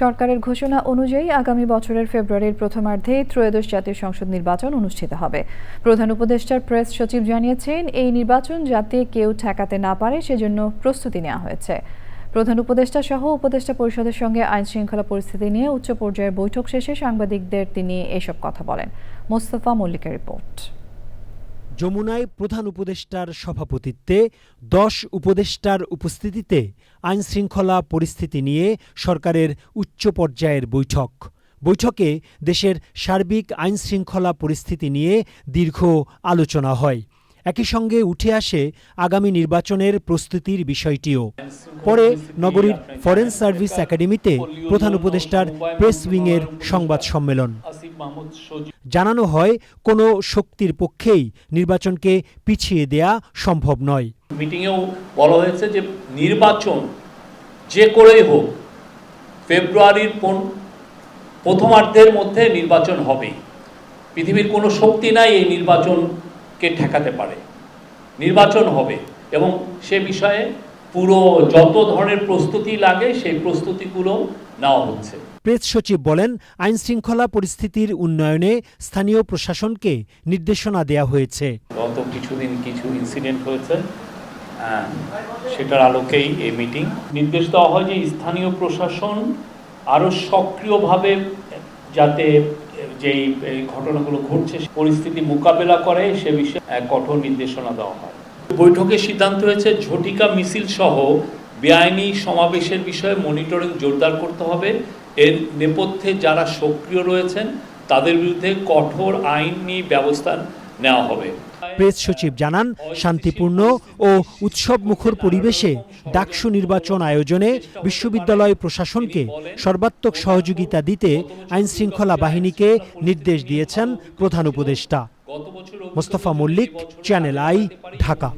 সরকারের ঘোষণা অনুযায়ী আগামী বছরের ফেব্রুয়ারির প্রথমার্ধে ত্রয়োদশ জাতীয় সংসদ নির্বাচন অনুষ্ঠিত হবে। প্রধান উপদেষ্টার প্রেস সচিব জানিয়েছেন, এই নির্বাচন যাতে কেউ ঠেকাতে না পারে সেজন্য প্রস্তুতি নেওয়া হয়েছে। প্রধান উপদেষ্টা সহ উপদেষ্টা পরিষদের সঙ্গে আইন শৃঙ্খলা পরিস্থিতি নিয়ে উচ্চ পর্যায়ের বৈঠক শেষে সাংবাদিকদের তিনি এসব কথা বলেন। মোস্তফা মল্লিকের রিপোর্ট। যমুনায় প্রধান উপদেষ্টার সভাপতিত্বে, দশ উপদেষ্টার উপস্থিতিতে আইনশৃঙ্খলা পরিস্থিতি নিয়ে সরকারের উচ্চ পর্যায়ের বৈঠক। বৈঠকে দেশের সার্বিক আইনশৃঙ্খলা পরিস্থিতি নিয়ে দীর্ঘ আলোচনা হয়। একই সঙ্গে উঠে আসে আগামী নির্বাচনের প্রস্তুতির বিষয়টিও। পরে নগরীর ফরেন সার্ভিস একাডেমিতে প্রধান উপদেষ্টার প্রেস উইংয়ের সংবাদ সম্মেলন। জানানো হয়, কোনো শক্তির পক্ষেই নির্বাচনকে পিছিয়ে দেয়া সম্ভব নয়। মিটিংয়েও বলা হয়েছে যে নির্বাচন যে করেই হোক, ফেব্রুয়ারির প্রথমার্ধের মধ্যে নির্বাচন হবে। পৃথিবীর কোনো শক্তি নাই এই নির্বাচনকে ঠেকাতে পারে। নির্বাচন হবে এবং সে বিষয়ে পুরো যত ধরনের প্রস্তুতি লাগে, সেই প্রস্তুতিগুলো নেওয়া হচ্ছে প্রেস সচিব বলেন আইন শৃঙ্খলা পরিস্থিতির উন্নয়নে স্থানীয় প্রশাসনকে নির্দেশনা দেয়া হয়েছে। গত কিছুদিন কিছু ইনসিডেন্ট হয়েছে সেটার আলোকেই এই মিটিং নির্দেশ দেওয়া হয় যে স্থানীয় প্রশাসন আরও সক্রিয়ভাবে যাতে যেই ঘটনাগুলো ঘটছে পরিস্থিতি মোকাবেলা করে সে বিষয়ে কঠোর নির্দেশনা দেওয়া হয়। বৈঠকে সিদ্ধান্ত হয়েছে ঝটিকা মিছিল সহ বেআইনি সমাবেশের বিষয়ে মনিটরিং জোরদার করতে হবে। এর নেপথ্যে যারা সক্রিয় রয়েছেন তাদের বিরুদ্ধে কঠোর আইনি ব্যবস্থা নেওয়া হবে। প্রেস সচিব জানান শান্তিপূর্ণ ও উৎসব মুখর পরিবেশে ডাকসু নির্বাচন আয়োজনে বিশ্ববিদ্যালয় প্রশাসনকে সর্বাত্মক সহযোগিতা দিতে আইন শৃঙ্খলা বাহিনীকে নির্দেশ দিয়েছেন প্রধান উপদেষ্টা। Mostafa Mallik channel I Dhaka.